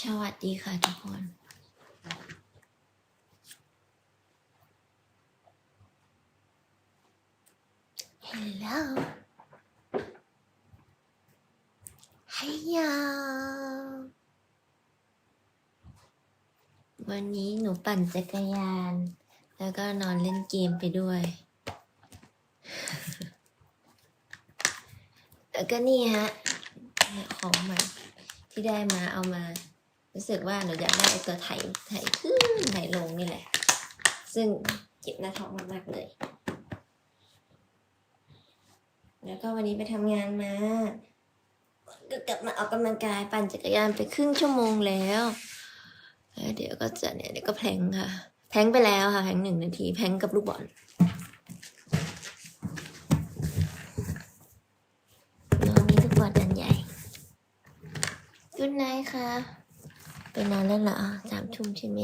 สวัสดีค่ะทุกคน Hello ฮัยยาวันนี้หนูปั่นจักรยาน แล้วก็นอนเล่นเกมไปด้วย แล้วก็นี่ฮะ ของใหม่ที่ได้มาเอามา รู้สึกว่าหนูอยากได้ไอตัวไถไถขึ้นไถลงนี่แหละ ซึ่งเจ็บหน้าท้องมากๆเลย แล้วก็วันนี้ไปทำงานมาก็กลับมาออกกำลังกายปั่นจักรยานไปครึ่งชั่วโมงแล้วแล้วเดี๋ยวก็จะเนี่ยเดี๋ยวก็แพงค่ะ แพงไปแล้วค่ะ แพงหนึ่งนาที แพงกับลูกบอลน้องมีลูกบอลอันใหญ่กุนไนค่ะ ไปนอนแล้วเหรอสามทุ่มใช่ไหม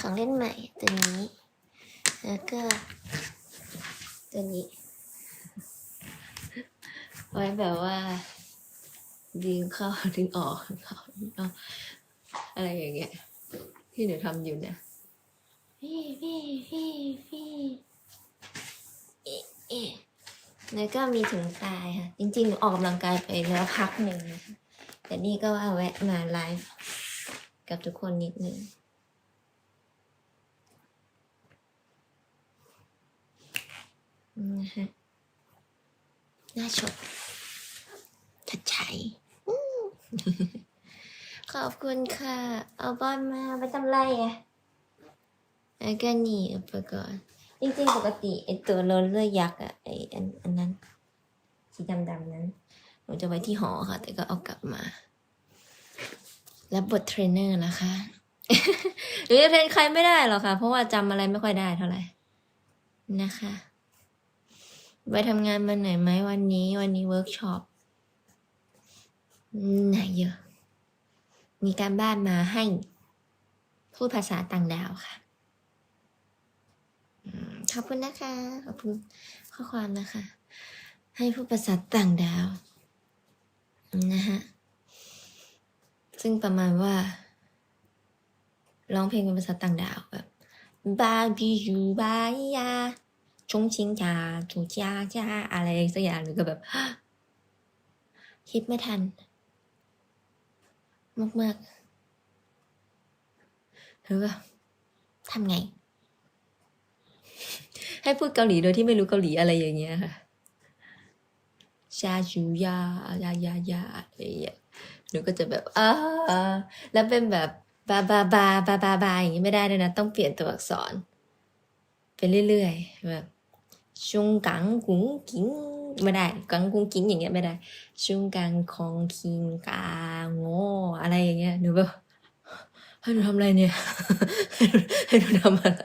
ของเล่นใหม่ตัวนี้ แล้วก็ ตัวนี้ ไว้แบบว่า ดึงเข้าดึงออกเข้าดึงออกอะไรอย่างเงี้ย ที่หนูทำอยู่เนี่ยพี่พี่พี่พี่เอ๊ะเอ๊ะ แล้วก็มีถุงทรายค่ะ จริงๆหนูออกกำลังกายไปแล้วพักหนึ่งนะคะแต่นี่ก็ว่าแวะมาไลฟ์กับทุกคนนิดนึงนะฮะน่าชมทัดใจขอบคุณค่ะ เอาบอลมาไปทำไรอะแล้วก็นี่อุปกรณ์ จริงๆ ปกติไอตัวโรลเลอร์ยักษ์อะไออันอันนั้น สีดำๆนั้น หนูจะไว้ที่หอค่ะ แต่ก็เอากลับมารับบทเทรนเนอร์นะคะ หรือจะเทรนใครไม่ได้หรอกค่ะ เพราะว่าจำอะไรไม่ค่อยได้เท่าไหร่นะคะ ไปทำงานมาไหนไหมวันนี้วันนี้เวิร์กช็อปไหนเยอะ มีการบ้านมาให้ พูดภาษาต่างดาวค่ะ ขอบคุณนะคะ ขอบคุณข้อความนะคะ ให้พูดภาษาทต่างดาวนะฮะ ซึ่งประมาณว่าร้องเพลงเป็นภาษาต่างดาวแบบบาบียูบายาชงชิงจาถูจาจาอะไรสักอย่างหรือก็แบบคิดไม่ทัน มากๆหรือว่าทำไง ให้พูดเกาหลีโดยที่ไม่รู้เกาหลีอะไรอย่างเงี้ยค่ะชาจูยายายายาอะไรอย่างเงี้ยหนูก็จะแบบอ่าแล้วเป็นแบบบาบาบาบาบาบาอย่างงี้ไม่ได้เลยนะ ต้องเปลี่ยนตัวอักษรไปเรื่อยๆแบบชุงกังกุงกิงไม่ได้กังกุงกิงอย่างเงี้ยไม่ได้ ชุงกังคองคิงกาโงอะไรอย่างเงี้ยหนูแบบให้หนูทำอะไรเนี่ยให้หนูทำอะไร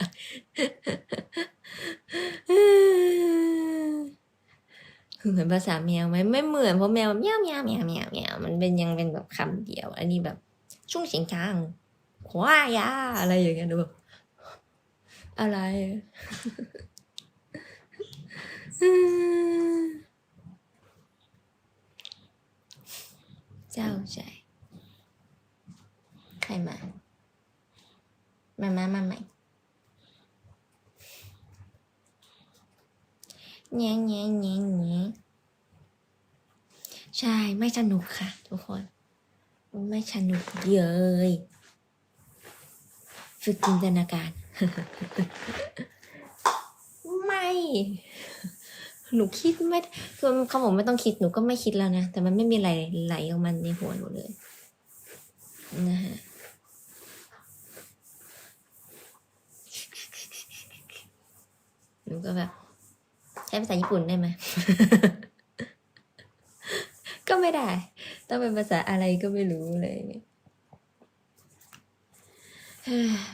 เห มือนภาษาแมวไหมไม่เหมือนเพราะแมวเมียวเมียวเมียวเมียวเมียวมันเป็นยังเป็นแบบคำเดียว อันนี้แบบช่วงเสียงกลางขวายาอะไรอย่างเงี้ยหนูแบบอะไรเจ้าใจ ใครมามามามาใหม่แง่แง่แง่แง่ ใช่ไม่สนุกค่ะ ทุกคน ไม่สนุกเลยฝึกจินตนาการ ไม่ หนูคิดไม่คือเขาบอกไม่ต้องคิดหนูก็ไม่คิดแล้วนะ แต่มันไม่มีอะไรไหลออกมาในหัวหนูเลยนะฮะหนูก็แบบ ใช้ภาษาญี่ปุ่นได้ไหม ก็ไม่ได้ ต้องเป็นภาษาอะไรก็ไม่รู้เลย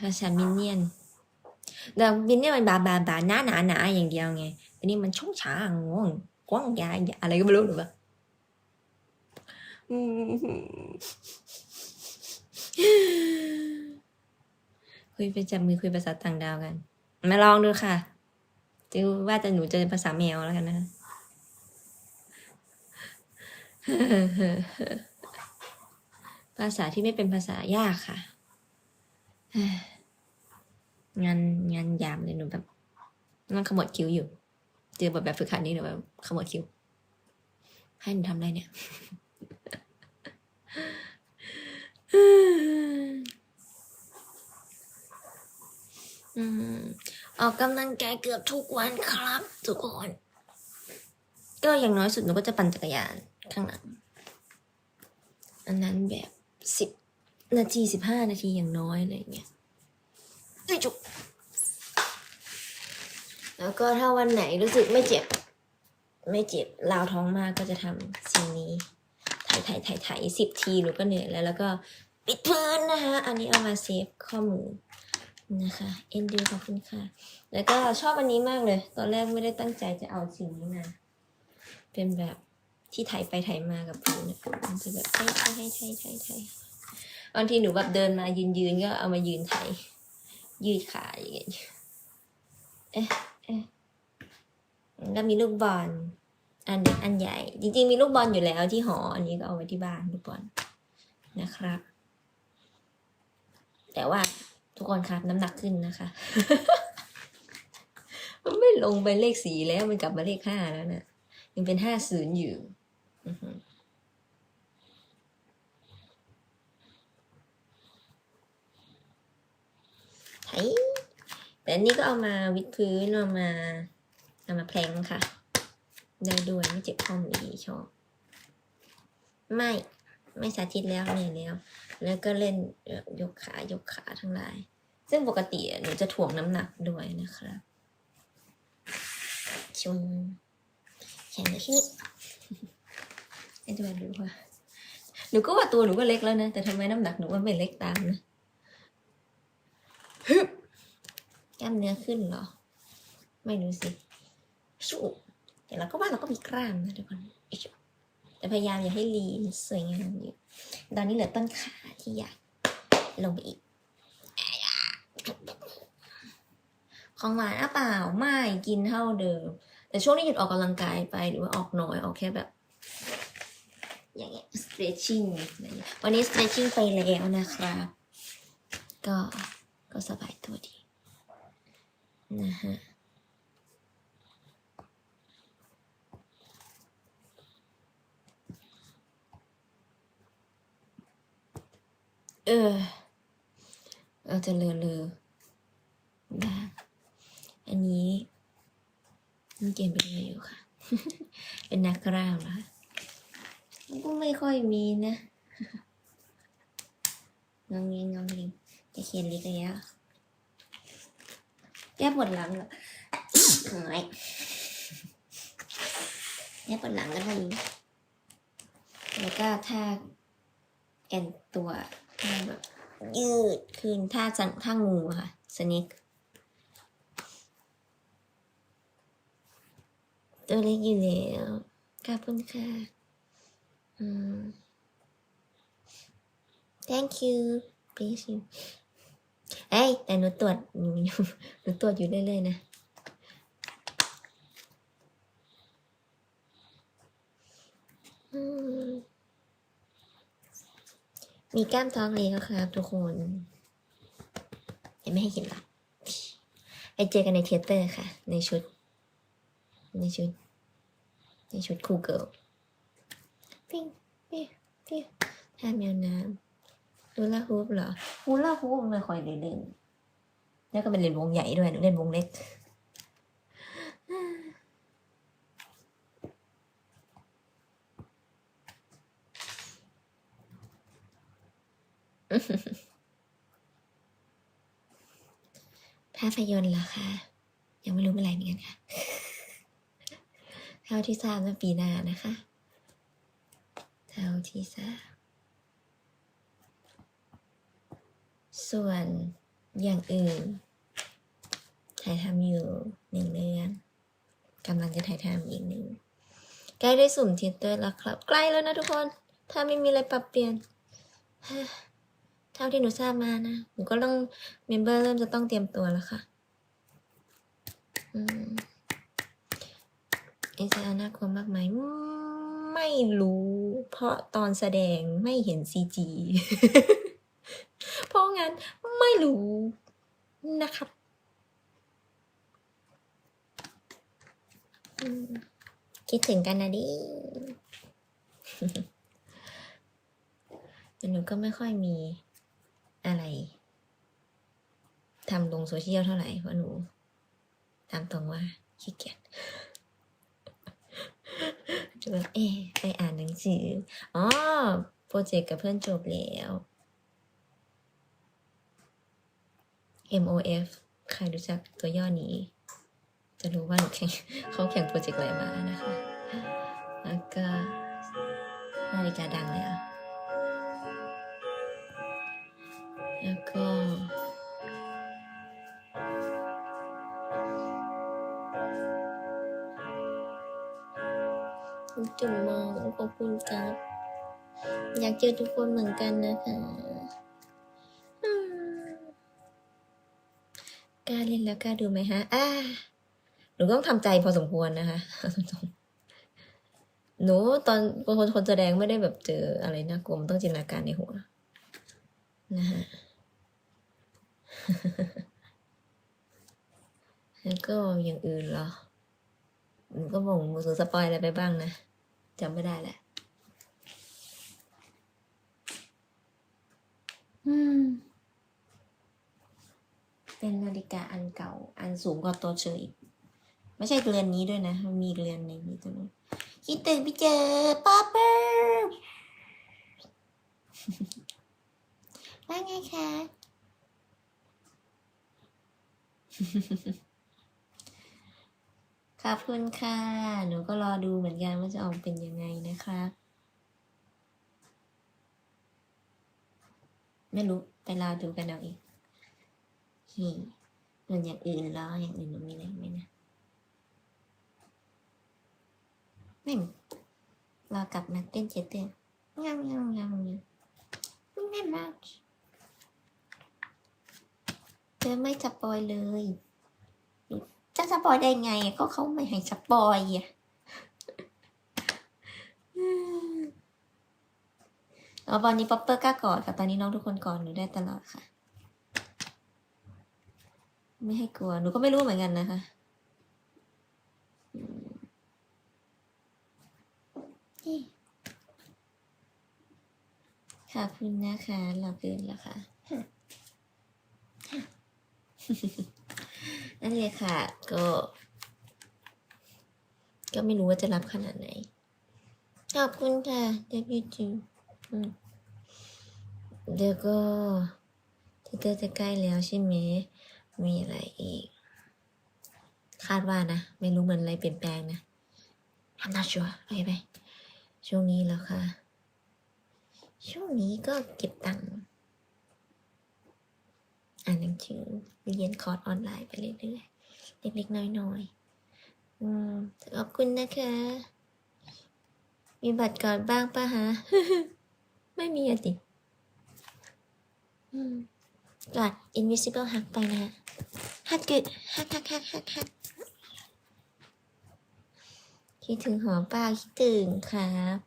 ภาษามินเนียนแต่มินเนี่ยนมันบาบาบาหน้าหนาหนาอย่างเดียวไงอันนี้มันช่องช้างงงกว้างยาอะไรก็ไม่รู้หรือเปล่าคุยไปจับมือคุยภาษาต่างดาวกัน มาลองดูค่ะจะว่าจะหนูจอภาษาแมวแล้วกันนะคะ ภาษาที่ไม่เป็นภาษายากค่ะ งานงานยามเลยหนูแบบนั่งขมวดคิ้วอยู่ เจอบทแบบฝึกหัดนี้หนูแบบขมวดคิ้ว ให้หนูทำอะไรเนี่ย อืมออกกำลังกายเกือบทุกวันครับ ทุกคน ก็อย่างน้อยสุดหนูก็จะปั่นจักรยาน ข้างหลัง อันนั้นแบบสิบนาทีสิบห้านาทีอย่างน้อยอะไรเงี้ยเอ้ยจุกแล้วก็ถ้าวันไหนรู้สึกไม่เจ็บ ไม่เจ็บลาวท้องมากก็จะทำสิ่งนี้ถ่ายถ่ายถ่ายถ่ายสิบทีหนูก็เหนื่อยแล้วแล้วก็ปิดพื้นนะคะ อันนี้เอามาเซฟข้อมูลนะคะ เอ็นดูขอบคุณค่ะ แล้วก็ชอบอันนี้มากเลย ตอนแรกไม่ได้ตั้งใจจะเอาสิ่งนี้มา เป็นแบบ ที่ถ่ายไปถ่ายมากับพื้นมันจะแบบไถ่ไถ่ไถ่ไถ่ไถ่ไถ่บางทีหนูแบบเดินมายืนยืนๆก็เอามายืนไถ่ายยืดขาอย่างเงี้ยเอ๊ะเอ๊ะแล้วมีลูกบอลอันเล็กอันใหญ่ จริงๆมีลูกบอลอยู่แล้วที่หอ อันนี้ก็เอาไว้ที่บ้านลูกบอลนะครับ แต่ว่าทุกคนครับน้ำหนักขึ้นนะคะ มันไม่ลงไปเลขสีแล้วมันกลับมาเลขห้าแล้วน่ะยังเป็นห้าศูนย์อยู่ อือหือไถแต่นนี้ก็เอามาวิดพื้นเอามาเอามาแพลงค่ะ ได้ด้วยไม่เจ็บข้อมือดีชอบ ไม่ไม่สาธิตแล้วเหนื่อยแล้ว แล้วก็เล่นยกขายกขาทั้งหลาย ซึ่งปกติหนูจะถ่วงน้ำหนักด้วยนะครับชุนแขนจะที่ ให้ดูดูว่าหนูก็ว่าตัวหนูก็เล็กแล้วนะ แต่ทำไมน้ำหนักหนูก็ไม่เล็กตามนะฮึกล้ามเนื้อขึ้นเหรอ ไม่รู้สิชูแต่เราก็ว่าเราก็มีกล้ามนะทุกคนแต่พยายามอย่าให้ลีนสวยงามอยู่ ตอนนี้เหลือต้นขาที่อยากลงไปอีก ของหวานอะเปล่าไม่กินเท่าเดิม แต่ช่วงนี้หยุดออกกำลังกายไปหรือว่าออกน้อยออกแค่แบบ อย่างเงี้ย stretching วันนี้ stretching ไปแล้วนะครับ ก็ก็สบายตัวดีนะฮะเออเราจะเลอเลอบ้างอันนี้เล่นเกมไปเรื่อยอยู่ค่ะ เป็นนักกล้ามนะคะ ก็ไม่ค่อยมีนะงองเงงงองเงงจะเขียนลิกแล้วแก้ปวดหลังเหรอหายแก้ปวดหลังก็ทำแล้วก็ถ้าแอนตัวท่าแบบยืดขึ้นท่าจังท่างูค่ะสนิกตัวเล็กอยู่แล้วขอบคุณค่ะ thank you please you เอ้ยแต่หนูตรวจหนูหนูตรวจอยู่เรื่อยๆนะมีกล้ามท้องเลยครับทุกคนยังไม่ให้เห็นหรอกไปเจอกันในเทเตอร์ค่ะ ในชุด ในชุด ในชุดคูเกิล ปิ้งปิ้งปิ้งท่าแมวน้ำฮูลาฮูปเหรอฮูลาฮูปไม่ค่อยได้เล่นแล้วก็เป็นเล่นวงใหญ่ด้วยหนูเล่นวงเล็กภาพยนตร์เหรอคะ ยังไม่รู้เมื่อไหร่เหมือนกันค่ะ เท่าที่ทราบว่าปีหน้านะคะ เท่าที่ทราบส่วนอย่างอื่น ถ่ายทำอยู่หนึ่งเรื่องกำลังจะถ่ายทำอีกหนึ่งใกล้ได้สุ่มเทยเตอร์แล้วครับ ใกล้แล้วนะทุกคน ถ้าไม่มีอะไรปรับเปลี่ยนเท่าที่หนูทราบมานะหนูก็ต้องเมมเบอร์เริ่มจะต้องเตรียมตัวแล้วค่ะอืมเอจะน่ากลัวมากไหมอืม ไม่รู้ เพราะตอนแสดงไม่เห็นซีจีเพราะงั้นไม่รู้นะครับคิดถึงกันนะดิหนูก็ไม่ค่อยมีอะไรทำลงโซเชียลเท่าไหร่เพราะหนู ตามตรงว่าขี้เกียจ เอ๊ะไปอ่านหนังสือ อ๋อ โปรเจกต์กับเพื่อนจบแล้ว MOF ใครรู้จักตัวย่อนี้ จะรู้ว่าหนูแข่งเขาแข่งโปรเจกต์อะไรมานะคะ แล้วก็นาฬิกาดังเลยอะ แล้วก็ จุ่มมองขอบคุณครับ อยากเจอทุกคนเหมือนกันนะคะ กล้าเล่นแล้วกล้าดูไหมฮะ อ่า หนูต้องทำใจพอสมควรนะคะหนูตอนคนคนแสดงไม่ได้แบบเจออะไรน่ากลัวมันต้องจินตนาการในหัวนะฮะแล้วก็อย่างอื่นเหรอหนูก็บอกหนูสูสปอยอะไรไปบ้างนะ จำไม่ได้แหละ อืม เป็นนาฬิกาอันเก่า อันสูงกว่าตัวเชยอีก ไม่ใช่เรือนนี้ด้วยนะ มีเรือนในนี้ตัวนู้นคิดถึงพี่เจอป๊อปเปอร์ว่าไงคะ ขอบคุณค่ะ หนูก็รอดูเหมือนกันว่าจะออกเป็นยังไงนะคะไม่รู้ไปรอดูกันเอาเองนี่ส่วนอย่างอื่นรออย่างอื่นหนูมีอะไรไหมนะไม่รอกลับมาเต้นเจเต้นยังยังยังยังไม่มากเธอไม่สปอยเลย จะสปอยได้ไง ก็เขาไม่ให้สปอยอะอ๋อตอนนี้ป๊อปเปอร์กล้ากอดค่ะ ตอนนี้น้องทุกคนกอดหนูได้ตลอดค่ะ ไม่ให้กลัว หนูก็ไม่รู้เหมือนกันนะคะอืมนี่ขอบคุณนะคะเราเกินแล้วค่ะ นั่นเลยค่ะ ก็ ก็ไม่รู้ว่าจะรับขนาดไหน ขอบคุณค่ะเดี๋ยวจูอืมเดี๋ยวก็ที่เตอร์จะใกล้แล้วใช่ไหมมีอะไรอีก คาดว่านะ ไม่รู้เหมือนอะไรเปลี่ยนแปลงนะ I'm not sure โอเคไหมช่วงนี้แล้วค่ะ ช่วงนี้ก็เก็บตังค์ อ่านหนังสือเรียนคอร์สออนไลน์ไปเรื่อยๆ เล็กๆ น้อยๆ อืมขอบคุณนะคะ มีบัตรก่อนบ้างปะฮะ ไม่มีอะติอืมกอด invisible hug ไปนะฮักกึดฮักฮักฮักฮักฮักคิดถึงหอมป้าคิดถึงครับ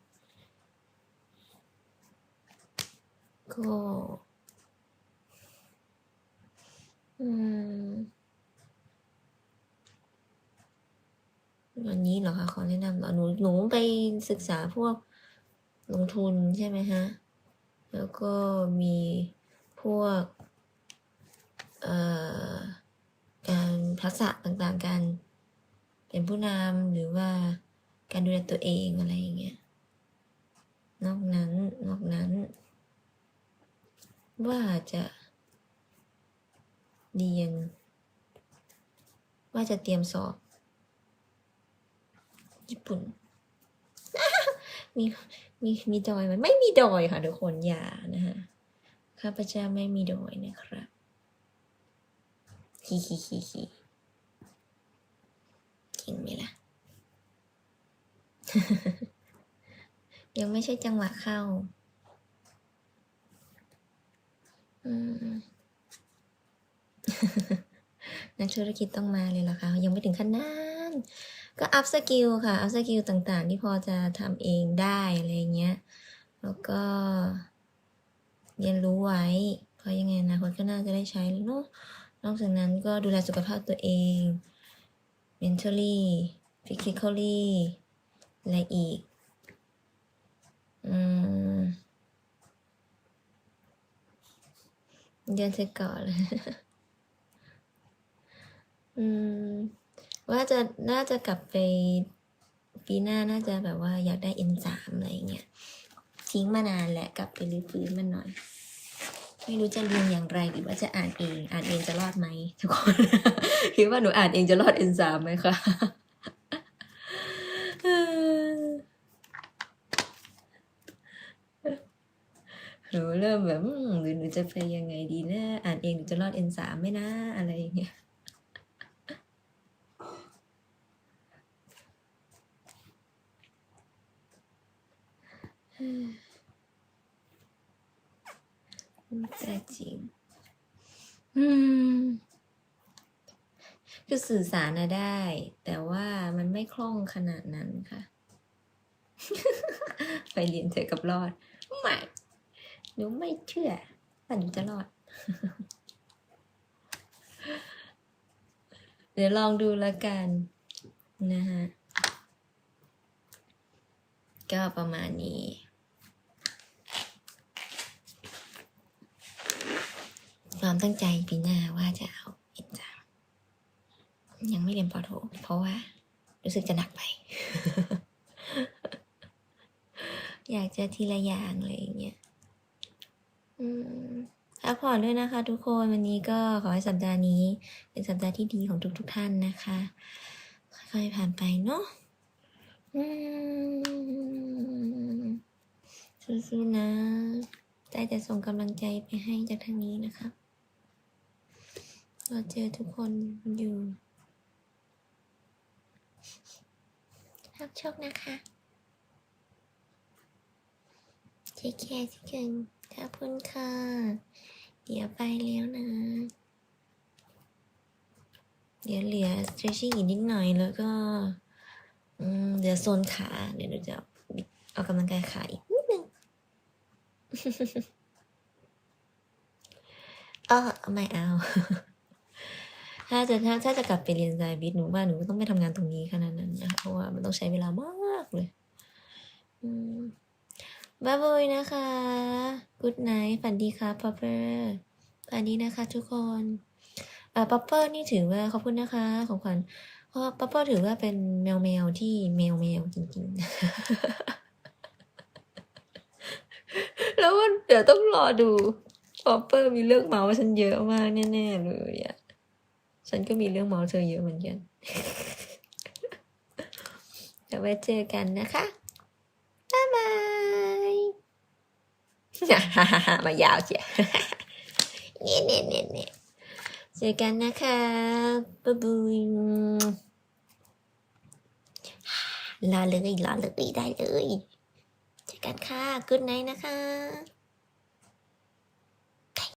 ก็ อันนี้เหรอคะขอแนะนำเหรอหนูหนูไปศึกษาพวกลงทุนใช่ไหมฮะ แล้วก็มีพวกการทักษะต่างๆ การเป็นผู้นำหรือว่าการดูแลตัวเองอะไรอย่างเงี้ย นอกนั้น นอกนั้น ว่าจะ เรียน ว่าจะเตรียมสอบ ญี่ปุ่น มีมีมีดอยไหมไม่มีดอยค่ะทุกคนอย่านะฮะข้าพเจ้าไม่มีดอยนะครับฮิฮิฮิฮิเก่งไหมล่ะ ยังไม่ใช่จังหวะเข้า อืม นักธุรกิจต้องมาเลยเหรอคะ ยังไม่ถึงขั้นนั้นก็อัพสกิลค่ะ อัพสกิลต่างๆ ที่พอจะทำเองได้อะไรเงี้ย แล้วก็ เรียนรู้ไว้ เพราะยังไงอนะคนก็น่าจะได้ใช้เนาะนอกจากนั้นก็ดูแลสุขภาพตัวเอง mentally physically อะไรอีก อืม เดือนเสก่อนเลย อืม ว่าจะน่าจะกลับไปปีหน้าน่าจะแบบว่าอยากได้ N3 อะไรเงี้ยทิ้งมานานแหละกลับไปรื้อฟื้นมันหน่อย ไม่รู้จะเรียนอย่างไรหรือว่าจะอ่านเอง อ่านเองจะรอดไหมทุกคน คิดว่าหนูอ่านเองจะรอด N3 ไหมคะหนูเริ่มแบบหรือหนูจะไปยังไงดีนะ อ่านเองหนูจะรอด N3 ไหมนะ อะไรอย่างเงี้ย แต่จริง อืม คือสื่อสารนะได้ แต่ว่ามันไม่คล่องขนาดนั้นค่ะ ไปเรียนเถอะกับรอด ไม่หนูไม่เชื่อว่าหนูจะรอด เดี๋ยวลองดูแล้วกันนะฮะ ก็ประมาณนี้ ความตั้งใจปีหน้าว่าจะเอาเอ็นจามยังไม่เรียนปอโทเพราะว่า รู้สึกจะหนักไป อยากจะทีละอย่างอะไรอย่างเงี้ยอืมพักผ่อนด้วยนะคะ ทุกคนวันนี้ก็ขอให้สัปดาห์นี้ เป็นสัปดาห์ที่ดีของทุกๆทท่านนะคะ ค่อยๆผ่านไปเนาะสู้ๆนะ ได้แต่ส่งกำลังใจไปให้จากทางนี้นะคะ เราเจอทุกคนอยู่รักโชคนะคะเทคแคร์ที่เกินขอบคุณค่ะ เดี๋ยวไปแล้วนะ เดี๋ยวเหลือ stretching อีกนิดหน่อยแล้วก็เดี๋ยวโซนขา เดี๋ยวเราจะออกกำลังกายขาอีกนิดนึงเออไม่เอา ถ้าจะถ้าถ้าจะกลับไปเรียนสายวิทย์หนูว่าหนูก็ต้องไม่ทำงานตรงนี้ขนาดนั้นนะคะเพราะว่ามันต้องใช้เวลามากเลยมบ๊ายบายนะคะ good night ฝันดีครับป๊อเปอร์ฝันดีนะคะทุกคนเอ่อป๊อปเปอร์นี่ถือว่าขอบคุณนะคะของขวัญเพราะป๊อปเปอร์ถือว่าเป็นแมวแมวที่แมวแมวจริงๆแล้วมันเดี๋ยวต้องรอดูป๊อปเปอร์มีเรื่องเมาส์ฉันเยอะมากแน่ ๆ เลยอะ ฉันก็มีเรื่องเมาเธอเยอะเหมือนกันเดี๋ยวไว้เจอกันนะคะ บ๊ายบายมายาวเชียเนี่ยเนี่ยเนี่ยเนี่ยเจอกันนะคะ บ๊ายบายรอเลยรอเลยได้เลย เจอกันค่ะ good night นะคะ